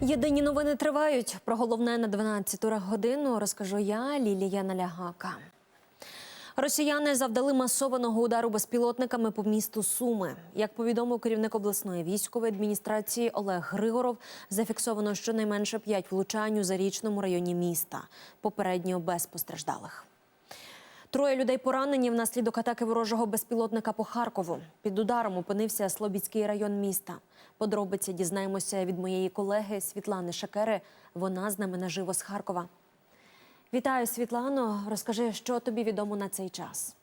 Єдині новини тривають. Про головне на 12 годину розкажу я, Лілія Налягака. Росіяни завдали масованого удару безпілотниками по місту Суми. Як повідомив керівник обласної військової адміністрації Олег Григоров, зафіксовано щонайменше п'ять влучань у зарічному районі міста. Попередньо без постраждалих. Троє людей поранені внаслідок атаки ворожого безпілотника по Харкову. Під ударом опинився Слобідський район міста. Подробиці дізнаємося від моєї колеги Світлани Шакери. Вона з нами наживо з Харкова. Вітаю, Світлано. Розкажи, що тобі відомо на цей час.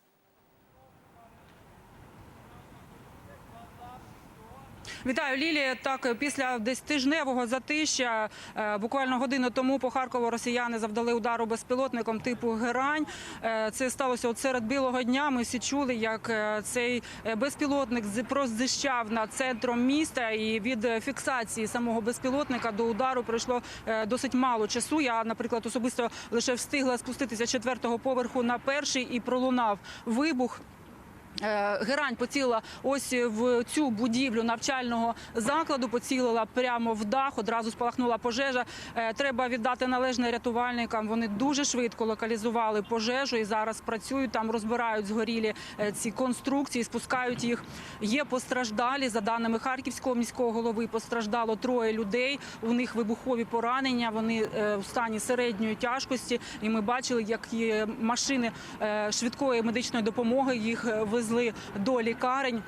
Вітаю, Лілія. Так, після десь тижневого затища, е, буквально годину тому по Харкову росіяни завдали удару безпілотником типу Герань. Е, Це сталося от серед білого дня. Ми всі чули, як е, цей безпілотник прозищав над центром міста. І від фіксації самого безпілотника до удару пройшло досить мало часу. Я, наприклад, особисто лише встигла спуститися четвертого поверху на перший і пролунав вибух. Е, Герань поцілила ось в цю будівлю навчального закладу. Поцілила прямо в дах. Одразу спалахнула пожежа. Е, Треба віддати належне рятувальникам. Вони дуже швидко локалізували пожежу і зараз працюють там, розбирають згорілі е, ці конструкції, спускають їх. Є постраждалі за даними харківського міського голови. Постраждало троє людей. У них вибухові поранення. Вони в стані середньої тяжкості. І ми бачили, як машини швидкої медичної допомоги їх е, везли до лікарень.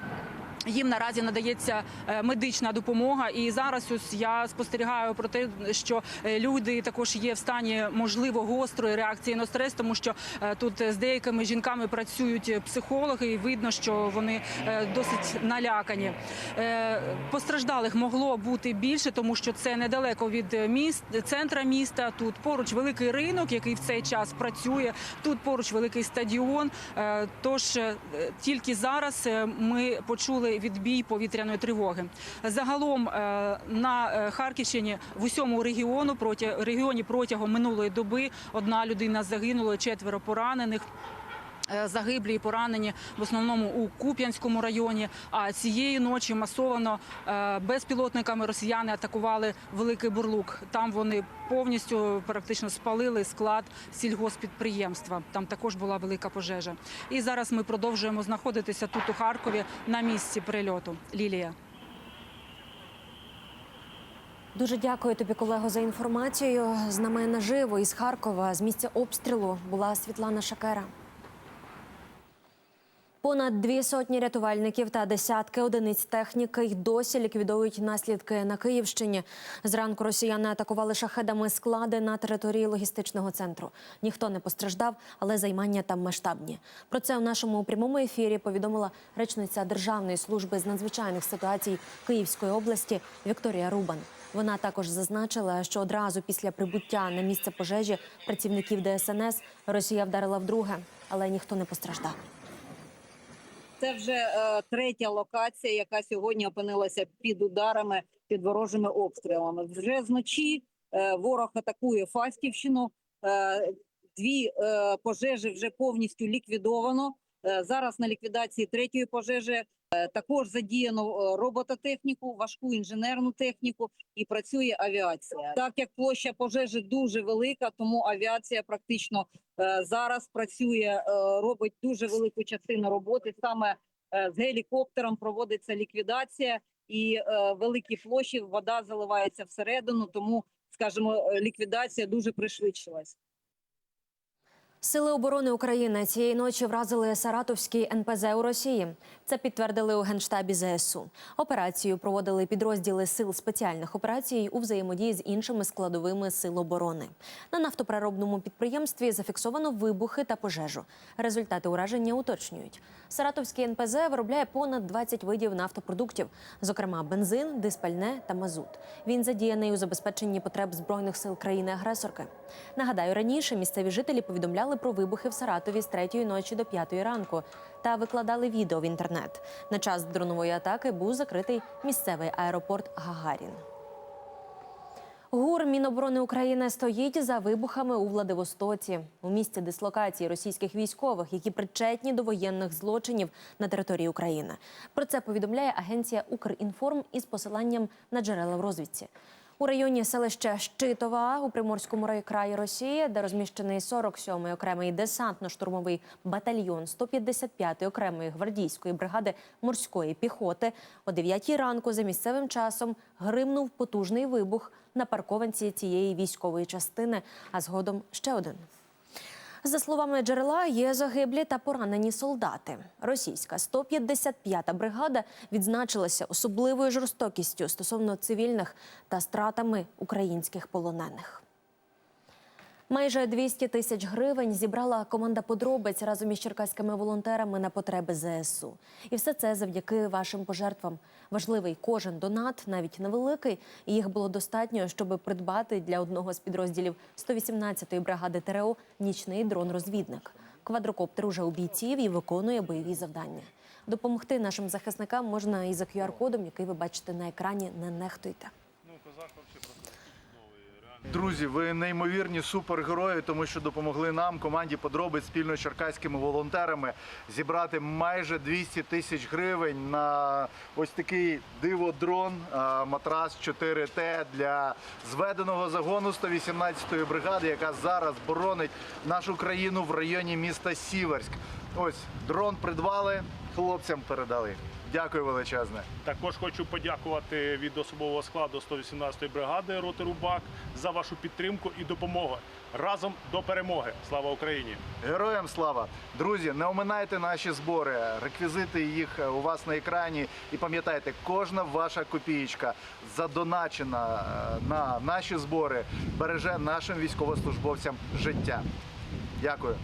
Їм наразі надається е, медична допомога, і зараз ось я спостерігаю про те, що е, люди також є в стані можливо гострої реакції на стрес, тому що е, тут з деякими жінками працюють психологи, і видно, що вони досить налякані. Постраждалих могло бути більше, тому що це недалеко від міст центра міста. Тут поруч великий ринок, який в цей час працює. Тут поруч великий стадіон. Тож тільки зараз ми почули відбій повітряної тривоги. Загалом е, на е, Харківщині в усьому регіону проти регіоні протягом минулої доби одна людина загинула, четверо поранених. Е, Загиблі і поранені в основному у Куп'янському районі. А цієї ночі масовано е, безпілотниками росіяни атакували Великий Бурлук. Там вони повністю практично спалили склад сільгоспідприємства. Там також була велика пожежа. І зараз ми продовжуємо знаходитися тут у Харкові на місці прильоту. Лілія. Дуже дякую тобі, колего, за інформацію. З нами наживо із Харкова з місця обстрілу була Світлана Шакера. Понад дві сотні рятувальників та десятки одиниць техніки й досі ліквідовують наслідки на Київщині. Зранку росіяни атакували шахедами склади на території логістичного центру. Ніхто не постраждав, але займання там масштабні. Про це у нашому прямому ефірі повідомила речниця Державної служби з надзвичайних ситуацій Київської області Вікторія Рубан. Вона також зазначила, що одразу після прибуття на місце пожежі працівників ДСНС Росія вдарила вдруге, але ніхто не постраждав. Це вже е, третя локація, яка сьогодні опинилася під ударами, під ворожими обстрілами. Вже зночі е, ворог атакує Фастівщину. Е, дві е, пожежі вже повністю ліквідовано. Е, зараз на ліквідації третьої пожежі е, також задіяно е, робототехніку, важку інженерну техніку і працює авіація. Так як площа пожежі дуже велика, тому авіація практично зараз працює, робить дуже велику частину роботи. Саме з гелікоптером проводиться ліквідація, і великі площі вода заливається всередину, тому скажімо, ліквідація дуже пришвидшилась. Сили оборони України цієї ночі вразили Саратовський НПЗ у Росії. Це підтвердили у генштабі ЗСУ. Операцію проводили підрозділи сил спеціальних операцій у взаємодії з іншими складовими сил оборони. На нафтопереробному підприємстві зафіксовано вибухи та пожежу. Результати ураження уточнюють. Саратовський НПЗ виробляє понад 20 видів нафтопродуктів, зокрема бензин, диспальне та мазут. Він задіяний у забезпеченні потреб збройних сил країни-агресорки. Нагадаю, раніше місцеві жителі повідомляли про вибухи в Саратові з третьої ночі до п'ятої ранку та викладали відео в інтернет. На час дронової атаки був закритий місцевий аеропорт Гагарін. ГУР Міноборони України стоїть за вибухами у Владивостоці, у місці дислокації російських військових, які причетні до воєнних злочинів на території України. Про це повідомляє агенція Укрінформ із посиланням на джерела в розвідці. У районі селища Щитова у Приморському краї Росії, де розміщений 47-й окремий десантно-штурмовий батальйон 155-ї окремої гвардійської бригади морської піхоти, о 9 ранку за місцевим часом гримнув потужний вибух на паркованці цієї військової частини, а згодом ще один. За словами джерела, є загиблі та поранені солдати. Російська 155-та бригада відзначилася особливою жорстокістю стосовно цивільних та стратами українських полонених. Майже 200 тисяч гривень зібрала команда подробиць разом із черкаськими волонтерами на потреби ЗСУ. І все це завдяки вашим пожертвам. Важливий кожен донат, навіть невеликий, і їх було достатньо, щоб придбати для одного з підрозділів 118-ї бригади ТРО нічний дрон-розвідник. Квадрокоптер уже у бійців і виконує бойові завдання. Допомогти нашим захисникам можна і за QR-кодом, який ви бачите на екрані. Не нехтуйте. Друзі, ви неймовірні супергерої, тому що допомогли нам, команді подробиць спільно з черкаськими волонтерами, зібрати майже 200 тисяч гривень на ось такий диво-дрон, матрас 4Т для зведеного загону 118-ї бригади, яка зараз боронить нашу країну в районі міста Сіверськ. Ось дрон придбали, хлопцям передали. Дякую величезне. Також хочу подякувати від особового складу 118-ї бригади роти Рубак за вашу підтримку і допомогу. Разом до перемоги. Слава Україні! Героям слава! Друзі, не оминайте наші збори. Реквізити їх е, у вас на екрані. І пам'ятайте, кожна ваша копієчка задоначена е, на наші збори береже нашим військовослужбовцям життя. Дякую.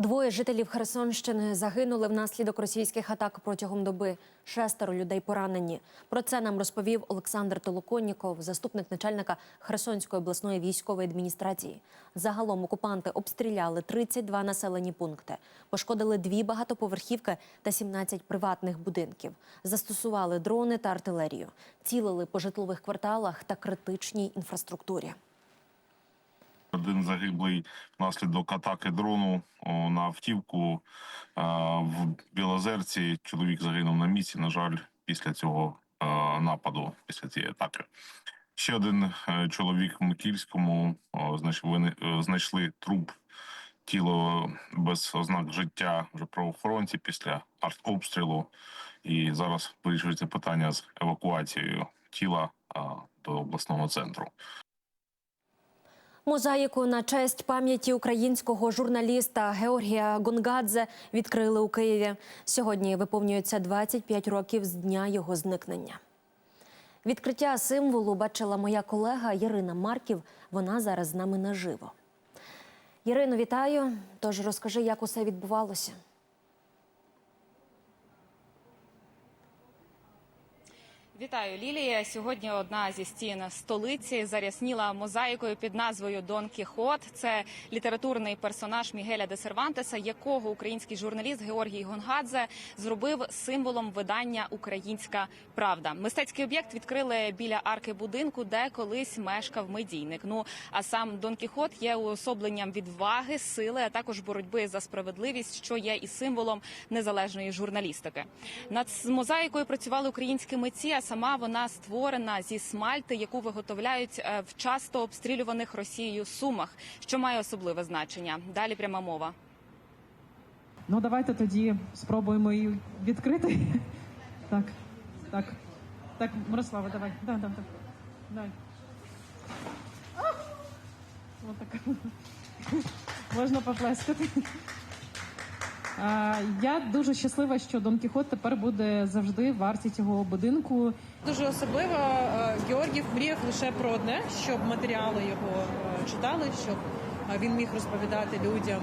Двоє жителів Херсонщини загинули внаслідок російських атак протягом доби. Шестеро людей поранені. Про це нам розповів Олександр Толоконніков, заступник начальника Херсонської обласної військової адміністрації. Загалом окупанти обстріляли 32 населені пункти, пошкодили дві багатоповерхівки та 17 приватних будинків. Застосували дрони та артилерію, цілили по житлових кварталах та критичній інфраструктурі. Один загиблий внаслідок атаки дрону на автівку в Білозерці. Чоловік загинув на місці. На жаль, після цього нападу, після цієї атаки. Ще один е, чоловік в Микільському знайшли, е, знайшли труп, тіло без ознак життя вже правоохоронці після артобстрілу. І зараз вирішується питання з евакуацією тіла до обласного центру. Мозаїку на честь пам'яті українського журналіста Георгія Гонгадзе відкрили у Києві. Сьогодні виповнюється 25 років з дня його зникнення. Відкриття символу бачила моя колега Ірина Марків. Вона зараз з нами наживо. Ірино, вітаю. Тож розкажи, як усе відбувалося. Вітаю, Лілія. Сьогодні одна зі стін столиці зарясніла мозаїкою під назвою Дон Кіхот. Це літературний персонаж Мігеля де Сервантеса, якого український журналіст Георгій Гонгадзе зробив символом видання Українська Правда. Мистецький об'єкт відкрили біля арки будинку, де колись мешкав медійник. Ну а сам Дон Кіхот є уособленням відваги, сили, а також боротьби за справедливість, що є і символом незалежної журналістики. Над мозаїкою працювали українські митці. Сама вона створена зі смальти, яку виготовляють е, в часто обстрілюваних Росією сумах, що має особливе значення. Далі пряма мова. Ну, давайте тоді спробуємо її відкрити. Так, так, так, Мирослава, давай. Да, да, да. Давай. А! Отак. Можна поплескати. Я дуже щаслива, що Дон Кіхот тепер буде завжди варті цього будинку. Дуже особливо Георгів мріяв лише про одне, щоб матеріали його читали, щоб він міг розповідати людям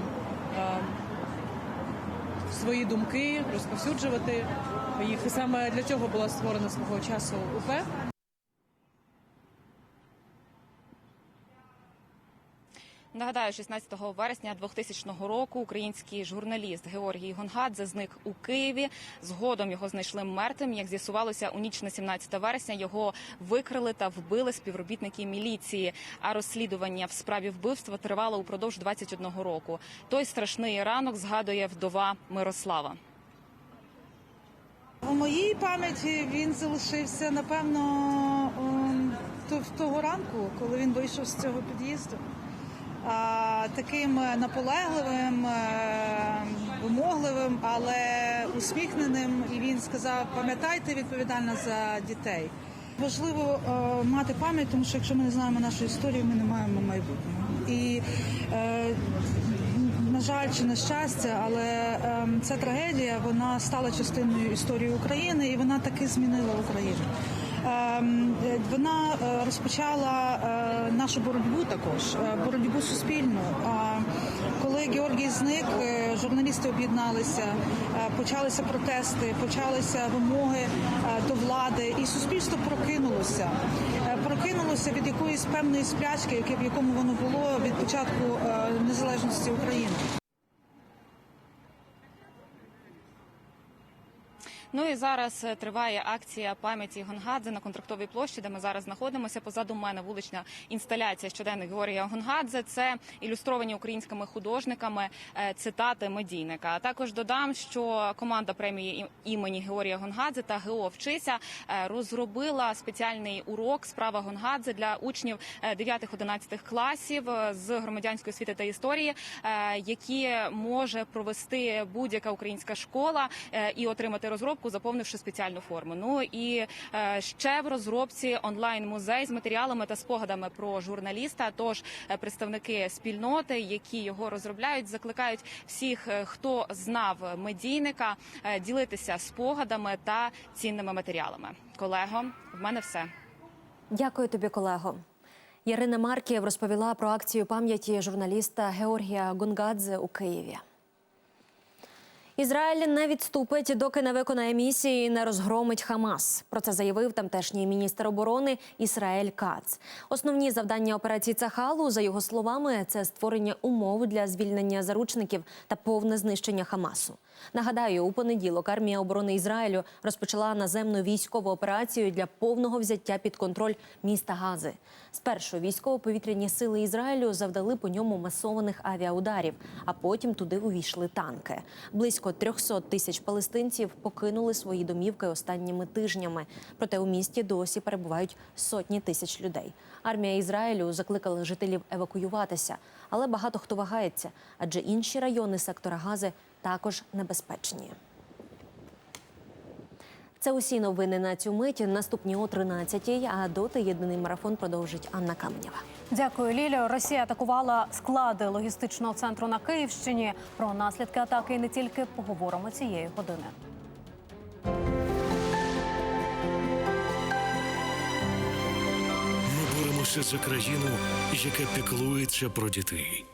свої думки, розповсюджувати їх. І саме для цього була створена свого часу УП. Нагадаю, 16 вересня 2000 року український журналіст Георгій Гонгадзе зник у Києві. Згодом його знайшли мертвим. Як з'ясувалося, у ніч на 17 вересня його викрили та вбили співробітники міліції. А розслідування в справі вбивства тривало упродовж 21 року. Той страшний ранок згадує вдова Мирослава. У моїй пам'яті він залишився, напевно, ем, того ранку, коли він вийшов з цього під'їзду. Таким наполегливим, е, вимогливим, але усміхненим. І він сказав: пам'ятайте відповідально за дітей. Важливо е, мати пам'ять, тому що якщо ми не знаємо нашу історію, ми не маємо майбутнього. І е, на жаль, чи на щастя, але ця трагедія вона стала частиною історії України і вона таки змінила Україну. Ем, е, Вона е, розпочала е, нашу боротьбу також, боротьбу суспільну. Коли Георгій зник, журналісти об'єдналися, почалися протести, почалися вимоги до влади, і суспільство прокинулося. Прокинулося від якоїсь певної сплячки, в якому воно було від початку незалежності України. Ну і зараз е, триває акція пам'яті Гонгадзе на контрактовій площі, де ми зараз знаходимося. Позаду мене вулична інсталяція щоденних Георгія Гонгадзе. Це ілюстровані українськими художниками е, цитати медійника. Також додам, що команда премії ім- імені Георгія Гонгадзе та ГО вчися е, розробила спеціальний урок справа Гонгадзе для учнів 9-11 класів з громадянської освіти та історії, які може провести будь-яка українська школа і отримати розробку, заповнивши спеціальну форму. Ну і е, ще в розробці онлайн музей з матеріалами та спогадами про журналіста. Тож е, представники спільноти, які його розробляють, закликають всіх, е, хто знав медійника, ділитися спогадами та цінними матеріалами. Колего, в мене все. Дякую тобі, колего. Ярина Марків розповіла про акцію пам'яті журналіста Георгія Гонгадзе у Києві. Ізраїль не відступить, доки не виконає місії і не розгромить Хамас. Про це заявив тамтешній міністр оборони Ісраїль Кац. Основні завдання операції Цахалу, за його словами, це створення умов для звільнення заручників та повне знищення Хамасу. Нагадаю, у понеділок армія оборони Ізраїлю розпочала наземну військову операцію для повного взяття під контроль міста Гази. Спершу військово-повітряні сили Ізраїлю завдали по ньому масованих авіаударів, а потім туди увійшли танки. Близько 300 тисяч палестинців покинули свої домівки останніми тижнями. Проте у місті досі перебувають сотні тисяч людей. Армія Ізраїлю закликала жителів евакуюватися, але багато хто вагається, адже інші райони сектора Гази також небезпечні. Це усі новини на цю мить. Наступні о 13-й, А доти єдиний марафон продовжить Анна Каменєва. Дякую, Лілі. Росія атакувала склади логістичного центру на Київщині. Про наслідки атаки і не тільки поговоримо цієї години. Ми боремося за країну, яка піклується про дітей.